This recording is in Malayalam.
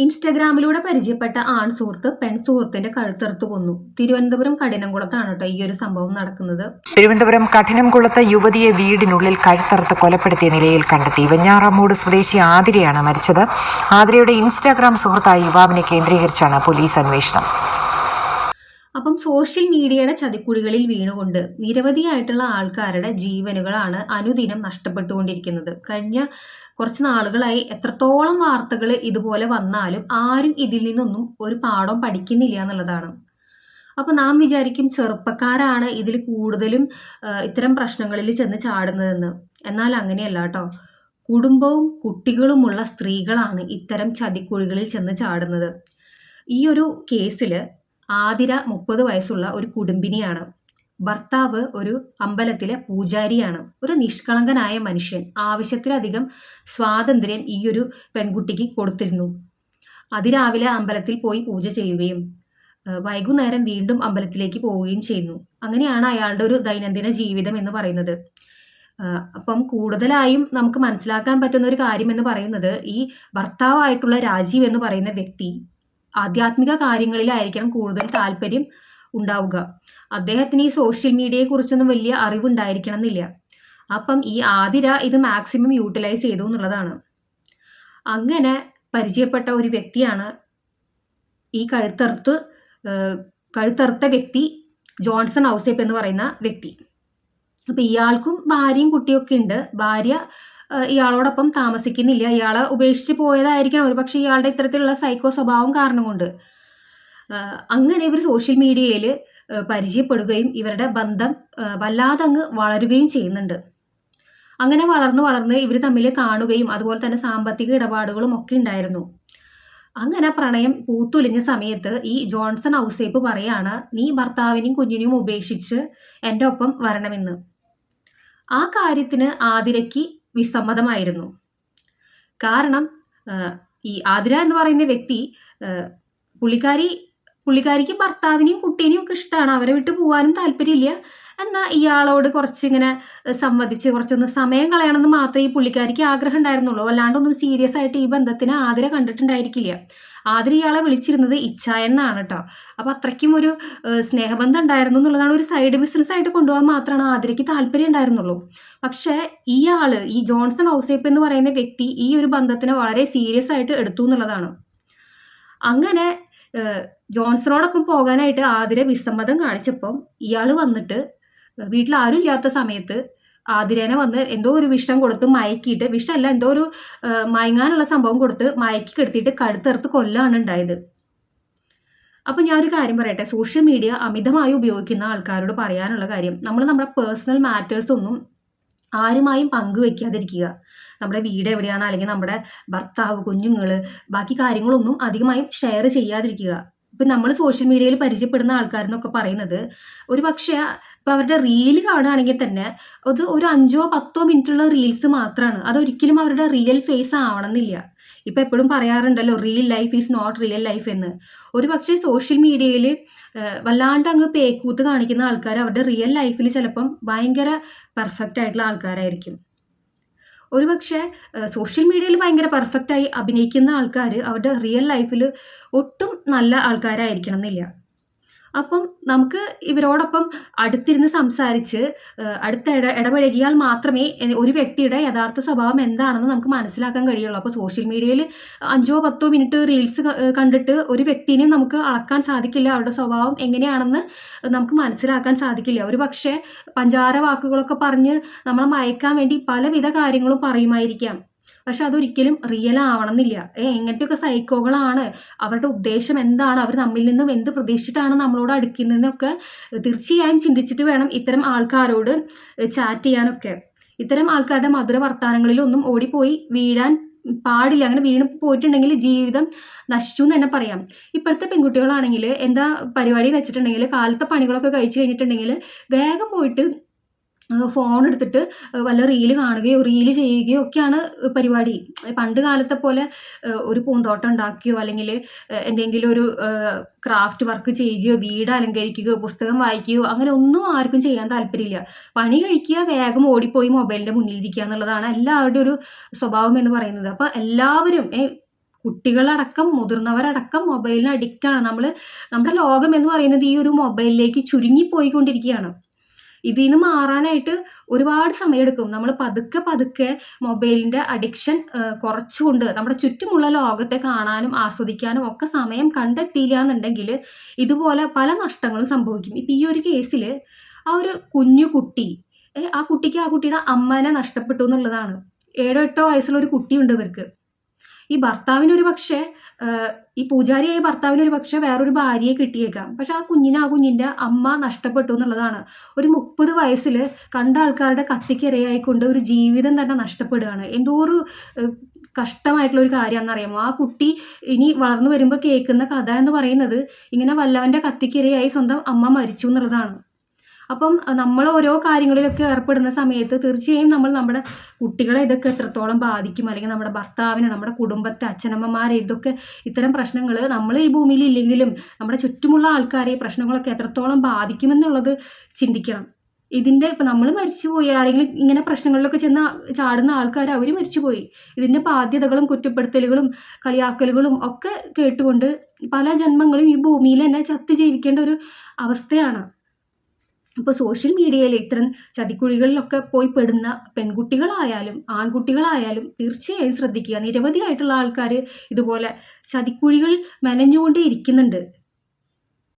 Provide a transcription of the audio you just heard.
ഇൻസ്റ്റഗ്രാമിലൂടെ പരിചയപ്പെട്ട ആൺ സുഹൃത്ത് പെൺ സുഹൃത്തിന്റെ കഴുത്തെറുത്ത് കൊന്നു. തിരുവനന്തപുരം കഠിനംകുളത്താണ് കേട്ടോ ഈ ഒരു സംഭവം നടക്കുന്നത്. തിരുവനന്തപുരം കഠിനംകുളത്ത് യുവതിയെ വീടിനുള്ളിൽ കഴുത്തറുത്ത് കൊലപ്പെടുത്തിയ നിലയിൽ കണ്ടെത്തി വെഞ്ഞാറമൂട് സ്വദേശി ആതിരയാണ് മരിച്ചത്. ആതിരയുടെ ഇൻസ്റ്റാഗ്രാം സുഹൃത്തായ യുവാവിനെ കേന്ദ്രീകരിച്ചാണ് പോലീസ് അന്വേഷണം. അപ്പം സോഷ്യൽ മീഡിയയുടെ ചതിക്കുഴികളിൽ വീണുകൊണ്ട് നിരവധിയായിട്ടുള്ള ആൾക്കാരുടെ ജീവനുകളാണ് അനുദിനം നഷ്ടപ്പെട്ടുകൊണ്ടിരിക്കുന്നത്. കഴിഞ്ഞ കുറച്ച് നാളുകളായി എത്രത്തോളം വാർത്തകൾ ഇതുപോലെ വന്നാലും ആരും ഇതിൽ നിന്നൊന്നും ഒരു പാഠം പഠിക്കുന്നില്ല എന്നുള്ളതാണ്. അപ്പോൾ നാം വിചാരിക്കും ചെറുപ്പക്കാരാണ് ഇതിൽ കൂടുതലും ഇത്തരം പ്രശ്നങ്ങളിൽ ചെന്ന് ചാടുന്നതെന്ന്. എന്നാൽ അങ്ങനെയല്ല കേട്ടോ. കുടുംബവും കുട്ടികളുമുള്ള സ്ത്രീകളാണ് ഇത്തരം ചതിക്കുഴികളിൽ ചെന്ന് ചാടുന്നത്. ഈ ഒരു കേസിൽ ആതിര മുപ്പത് വയസ്സുള്ള ഒരു കുടുംബിനിയാണ്. ഭർത്താവ് ഒരു അമ്പലത്തിലെ പൂജാരിയാണ്. ഒരു നിഷ്കളങ്കനായ മനുഷ്യൻ. ആവശ്യത്തിലധികം സ്വാതന്ത്ര്യം ഈ ഒരു പെൺകുട്ടിക്ക് കൊടുത്തിരുന്നു. അതിരാവിലെ അമ്പലത്തിൽ പോയി പൂജ ചെയ്യുകയും വൈകുന്നേരം വീണ്ടും അമ്പലത്തിലേക്ക് പോവുകയും ചെയ്യുന്നു. അങ്ങനെയാണ് അയാളുടെ ഒരു ദൈനംദിന ജീവിതം എന്ന് പറയുന്നത്. അപ്പം കൂടുതലായും നമുക്ക് മനസ്സിലാക്കാൻ പറ്റുന്ന ഒരു കാര്യം എന്ന് പറയുന്നത് ഈ ഭർത്താവായിട്ടുള്ള രാജീവ് എന്ന് പറയുന്ന വ്യക്തി ആധ്യാത്മിക കാര്യങ്ങളിലായിരിക്കണം കൂടുതൽ താല്പര്യം ഉണ്ടാവുക. അദ്ദേഹത്തിന് ഈ സോഷ്യൽ മീഡിയയെ കുറിച്ചൊന്നും വലിയ അറിവുണ്ടായിരിക്കണം എന്നില്ല അപ്പം ഈ ആതിര ഇത് മാക്സിമം യൂട്ടിലൈസ് ചെയ്തു എന്നുള്ളതാണ്. അങ്ങനെ പരിചയപ്പെട്ട ഒരു വ്യക്തിയാണ് ഈ കഴുത്തറുത്ത് കഴുത്തറുത്ത വ്യക്തി ജോൺസൺ ഔസേപ്പ് എന്ന് പറയുന്ന വ്യക്തി. അപ്പോൾ ഇയാൾക്കും ഭാര്യയും കുട്ടിയൊക്കെ ഉണ്ട്. ഭാര്യ ഇയാളോടൊപ്പം താമസിക്കുന്നില്ല. ഇയാളെ ഉപേക്ഷിച്ച് പോയതായിരിക്കണം ഒരു പക്ഷേ ഇയാളുടെ ഇത്തരത്തിലുള്ള സൈക്കോ സ്വഭാവം കാരണം കൊണ്ട്. അങ്ങനെ ഇവർ സോഷ്യൽ മീഡിയയിൽ പരിചയപ്പെടുകയും ഇവരുടെ ബന്ധം വല്ലാതെ അങ്ങ് വളരുകയും ചെയ്യുന്നുണ്ട്. അങ്ങനെ വളർന്ന് വളർന്ന് ഇവർ തമ്മിൽ കാണുകയും അതുപോലെ തന്നെ സാമ്പത്തിക ഇടപാടുകളും ഒക്കെ ഉണ്ടായിരുന്നു. അങ്ങനെ പ്രണയം പൂത്തുലിഞ്ഞ സമയത്ത് ഈ ജോൺസൺ ഔസേപ്പ് പറയാണ് നീ ഭർത്താവിനെയും കുഞ്ഞിനെയും ഉപേക്ഷിച്ച് എന്റെ ഒപ്പം വരണമെന്ന്. ആ കാര്യത്തിന് ആതിരയ്ക്ക് വിസമ്മതമായിരുന്നു കാരണം ഈ ആതിര എന്ന് പറയുന്ന വ്യക്തി പുള്ളിക്കാരി പുള്ളിക്കാരിക്ക് ഭർത്താവിനെയും കുട്ടീനെയും ഒക്കെ ഇഷ്ടമാണ് അവരെ വിട്ടു പോകാനും താല്പര്യമില്ല. എന്നാൽ ഇയാളോട് കുറച്ചിങ്ങനെ സംവദിച്ച് കുറച്ചൊന്ന് സമയം കളയണമെന്ന് മാത്രമേ ഈ പുള്ളിക്കാരിക്ക് ആഗ്രഹം ഉണ്ടായിരുന്നുള്ളൂ അല്ലാണ്ടൊന്നും സീരിയസ് ആയിട്ട് ഈ ബന്ധത്തിന് ആതിര കണ്ടിട്ടുണ്ടായിരിക്കില്ല. ആതിര ഇയാളെ വിളിച്ചിരുന്നത് ഇച്ഛ എന്നാണ് കേട്ടോ അപ്പോൾ അത്രയ്ക്കും ഒരു സ്നേഹബന്ധം ഉണ്ടായിരുന്നു എന്നുള്ളതാണ് ഒരു സൈഡ് ബിസിനസ് ആയിട്ട് കൊണ്ടുപോകാൻ മാത്രമാണ് ആതിരയ്ക്ക് താല്പര്യം ഉണ്ടായിരുന്നുള്ളൂ. പക്ഷേ ഇയാൾ ഈ ജോൺസൺ ഔസേപ്പ് എന്ന് പറയുന്ന വ്യക്തി ഈ ഒരു ബന്ധത്തിനെ വളരെ സീരിയസ് ആയിട്ട് എടുത്തു എന്നുള്ളതാണ്. അങ്ങനെ ജോൺസണോടൊപ്പം പോകാനായിട്ട് ആതിര വിസമ്മതം കാണിച്ചപ്പം ഇയാൾ വന്നിട്ട് വീട്ടിൽ ആരും ഇല്ലാത്ത സമയത്ത് ആതിരേനെ വന്ന് എന്തോ ഒരു വിഷം കൊടുത്ത് മയക്കിയിട്ട് വിഷമല്ല എന്തോ ഒരു മയങ്ങാനുള്ള സംഭവം കൊടുത്ത് മയക്കി കെടുത്തിയിട്ട് കടുത്തെറുത്ത് കൊല്ലാണ് ഉണ്ടായത്. അപ്പം ഞാനൊരു കാര്യം പറയട്ടെ സോഷ്യൽ മീഡിയ അമിതമായി ഉപയോഗിക്കുന്ന ആൾക്കാരോട് പറയാനുള്ള കാര്യം നമ്മൾ നമ്മുടെ പേഴ്സണൽ മാറ്റേഴ്സ് ഒന്നും ആരുമായും പങ്കുവെക്കാതിരിക്കുക. നമ്മുടെ വീട് എവിടെയാണ് അല്ലെങ്കിൽ നമ്മുടെ ഭർത്താവ് കുഞ്ഞുങ്ങൾ ബാക്കി കാര്യങ്ങളൊന്നും അധികമായും ഷെയർ ചെയ്യാതിരിക്കുക. ഇപ്പം നമ്മൾ സോഷ്യൽ മീഡിയയിൽ പരിചയപ്പെടുന്ന ആൾക്കാരെന്നൊക്കെ പറയുന്നത് ഒരു പക്ഷേ ഇപ്പം അവരുടെ റീൽ കാണുകയാണെങ്കിൽ തന്നെ അത് ഒരു അഞ്ചോ പത്തോ മിനിറ്റുള്ള റീൽസ് മാത്രമാണ് അതൊരിക്കലും അവരുടെ റിയൽ ഫേസ് ആവണമെന്നില്ല. ഇപ്പം എപ്പോഴും പറയാറുണ്ടല്ലോ real life is not real life എന്ന്. ഒരു പക്ഷേ സോഷ്യൽ മീഡിയയിൽ വല്ലാണ്ട് അങ്ങ് പേക്കൂത്ത് കാണിക്കുന്ന ആൾക്കാർ അവരുടെ റിയൽ ലൈഫിൽ ചിലപ്പം ഭയങ്കര പെർഫെക്റ്റ് ആയിട്ടുള്ള ആൾക്കാരായിരിക്കും. ഒരു പക്ഷേ സോഷ്യൽ മീഡിയയിൽ ഭയങ്കര പെർഫെക്റ്റായി അഭിനയിക്കുന്ന ആൾക്കാർ അവരുടെ റിയൽ ലൈഫിൽ ഒട്ടും നല്ല ആൾക്കാരായിരിക്കണം എന്നില്ല. അപ്പം നമുക്ക് ഇവരോടൊപ്പം അടുത്തിരുന്ന് സംസാരിച്ച് അടുത്ത ഇട ഇടപഴകിയാൽ മാത്രമേ ഒരു വ്യക്തിയുടെ യഥാർത്ഥ സ്വഭാവം എന്താണെന്ന് നമുക്ക് മനസ്സിലാക്കാൻ കഴിയുള്ളൂ. അപ്പോൾ സോഷ്യൽ മീഡിയയിൽ അഞ്ചോ പത്തോ മിനിറ്റ് റീൽസ് കണ്ടിട്ട് ഒരു വ്യക്തിനെയും നമുക്ക് അളക്കാൻ സാധിക്കില്ല. അവരുടെ സ്വഭാവം എങ്ങനെയാണെന്ന് നമുക്ക് മനസ്സിലാക്കാൻ സാധിക്കില്ല. ഒരു പക്ഷേ പഞ്ചാര വാക്കുകളൊക്കെ പറഞ്ഞ് നമ്മളെ മയക്കാൻ വേണ്ടി പലവിധ കാര്യങ്ങളും പറയുമായിരിക്കാം. പക്ഷെ അതൊരിക്കലും റിയൽ ആവണമെന്നില്ല. ഏ എങ്ങനത്തെയൊക്കെ സൈക്കോകളാണ് അവരുടെ ഉദ്ദേശം എന്താണ്? അവർ നമ്മിൽ നിന്നും എന്ത് പ്രതീക്ഷിച്ചിട്ടാണ് നമ്മളോട് അടുക്കുന്നതെന്നൊക്കെ തീർച്ചയായും ചിന്തിച്ചിട്ട് വേണം ഇത്തരം ആൾക്കാരോട് ചാറ്റ് ചെയ്യാനൊക്കെ. ഇത്തരം ആൾക്കാരുടെ മധുര വർത്തമാനങ്ങളിലൊന്നും ഓടിപ്പോയി വീഴാൻ പാടില്ല. അങ്ങനെ വീണ് പോയിട്ടുണ്ടെങ്കിൽ ജീവിതം നശിച്ചു എന്ന് തന്നെ പറയാം. ഇപ്പോഴത്തെ പെൺകുട്ടികളാണെങ്കിൽ എന്താ പരിപാടി വെച്ചിട്ടുണ്ടെങ്കിൽ കാലത്തെ പണികളൊക്കെ കഴിച്ചു കഴിഞ്ഞിട്ടുണ്ടെങ്കിൽ വേഗം പോയിട്ട് ഫോൺ എടുത്തിട്ട് വല്ല റീൽ കാണുകയോ റീൽ ചെയ്യുകയോ ഒക്കെയാണ് പരിപാടി. പണ്ട് കാലത്തെ പോലെ ഒരു പൂന്തോട്ടം ഉണ്ടാക്കുകയോ അല്ലെങ്കിൽ എന്തെങ്കിലും ഒരു ക്രാഫ്റ്റ് വർക്ക് ചെയ്യുകയോ വീട് അലങ്കരിക്കുകയോ പുസ്തകം വായിക്കുകയോ അങ്ങനെ ഒന്നും ആർക്കും ചെയ്യാൻ താല്പര്യമില്ല. പണി കഴിക്കുക വേഗം ഓടിപ്പോയി മൊബൈലിന്റെ മുന്നിലിരിക്കുക എന്നുള്ളതാണ് എല്ലാവരുടെയും ഒരു സ്വഭാവം എന്ന് പറയുന്നത്. അപ്പോൾ എല്ലാവരും കുട്ടികളടക്കം മുതിർന്നവരടക്കം മൊബൈലിന് അഡിക്റ്റാണ് നമ്മൾ നമ്മുടെ ലോകം എന്ന് പറയുന്നത് ഈ ഒരു മൊബൈലിലേക്ക് ചുരുങ്ങിപ്പോയിക്കൊണ്ടിരിക്കുകയാണ്. ഇതിൽ നിന്ന് മാറാനായിട്ട് ഒരുപാട് സമയമെടുക്കും നമ്മൾ പതുക്കെ പതുക്കെ മൊബൈലിന്റെ അഡിക്ഷൻ കുറച്ചുകൊണ്ട് നമ്മുടെ ചുറ്റുമുള്ള ലോകത്തെ കാണാനും ആസ്വദിക്കാനും ഒക്കെ സമയം കണ്ടെത്തിയില്ല എന്നുണ്ടെങ്കിൽ ഇതുപോലെ പല നഷ്ടങ്ങളും സംഭവിക്കും. ഇപ്പം ഈ ഒരു കേസിൽ ആ ഒരു കുഞ്ഞു കുട്ടി ആ കുട്ടിക്ക് ആ കുട്ടിയുടെ അമ്മനെ നഷ്ടപ്പെട്ടു എന്നുള്ളതാണ്. ഏഴോ എട്ടോ വയസ്സുള്ള ഒരു കുട്ടിയുണ്ട് ഇവർക്ക്. ഈ ഭർത്താവിനൊരു പക്ഷെ ഈ പൂജാരിയായ ഭർത്താവിനൊരു പക്ഷേ വേറൊരു ഭാര്യയെ കിട്ടിയേക്കാം. പക്ഷെ ആ കുഞ്ഞിനെ ആ കുഞ്ഞിന്റെ അമ്മ നഷ്ടപ്പെട്ടു എന്നുള്ളതാണ്. ഒരു മുപ്പത് വയസ്സിൽ കണ്ട ആൾക്കാരുടെ കത്തിക്കിരയായിക്കൊണ്ട് ഒരു ജീവിതം തന്നെ നഷ്ടപ്പെടുകയാണ്. എന്തോ ഒരു കഷ്ടമായിട്ടുള്ള ഒരു കാര്യമാണെന്നറിയാമോ? ആ കുട്ടി ഇനി വളർന്നു വരുമ്പോൾ കേൾക്കുന്ന കഥ എന്ന് പറയുന്നത് ഇങ്ങനെ വല്ലവന്റെ കത്തിക്കിരയായി സ്വന്തം അമ്മ മരിച്ചു എന്നുള്ളതാണ്. അപ്പം നമ്മൾ ഓരോ കാര്യങ്ങളിലൊക്കെ ഏർപ്പെടുന്ന സമയത്ത് തീർച്ചയായും നമ്മൾ നമ്മുടെ കുട്ടികളെ ഇതൊക്കെ എത്രത്തോളം ബാധിക്കും? അല്ലെങ്കിൽ നമ്മുടെ ഭർത്താവിനെ നമ്മുടെ കുടുംബത്തെ അച്ഛനമ്മമാരെ ഇതൊക്കെ ഇത്തരം പ്രശ്നങ്ങൾ നമ്മൾ ഈ ഭൂമിയിൽ ഇല്ലെങ്കിലും നമ്മുടെ ചുറ്റുമുള്ള ആൾക്കാരെ ഈ പ്രശ്നങ്ങളൊക്കെ എത്രത്തോളം ബാധിക്കുമെന്നുള്ളത് ചിന്തിക്കണം. ഇതിന്റെ ഇപ്പം നമ്മൾ മരിച്ചുപോയി ആരെങ്കിലും ഇങ്ങനെ പ്രശ്നങ്ങളിലൊക്കെ ചെന്ന് ചാടുന്ന ആൾക്കാർ അവർ മരിച്ചുപോയി. ഇതിന്റെ ബാധ്യതകളും കുറ്റപ്പെടുത്തലുകളും കളിയാക്കലുകളും ഒക്കെ കേട്ടുകൊണ്ട് പല ജന്മങ്ങളും ഈ ഭൂമിയിൽ തന്നെ ചത്ത് ജീവിക്കേണ്ട ഒരു അവസ്ഥയാണ്. ഇപ്പോൾ സോഷ്യൽ മീഡിയയിൽ ഇത്തരം ചതിക്കുഴികളിലൊക്കെ പോയി പെടുന്ന പെൺകുട്ടികളായാലും ആൺകുട്ടികളായാലും തീർച്ചയായും ശ്രദ്ധിക്കുക. നിരവധിയായിട്ടുള്ള ആൾക്കാർ ഇതുപോലെ ചതിക്കുഴികൾ മെനഞ്ഞുകൊണ്ടേ ഇരിക്കുന്നുണ്ട്.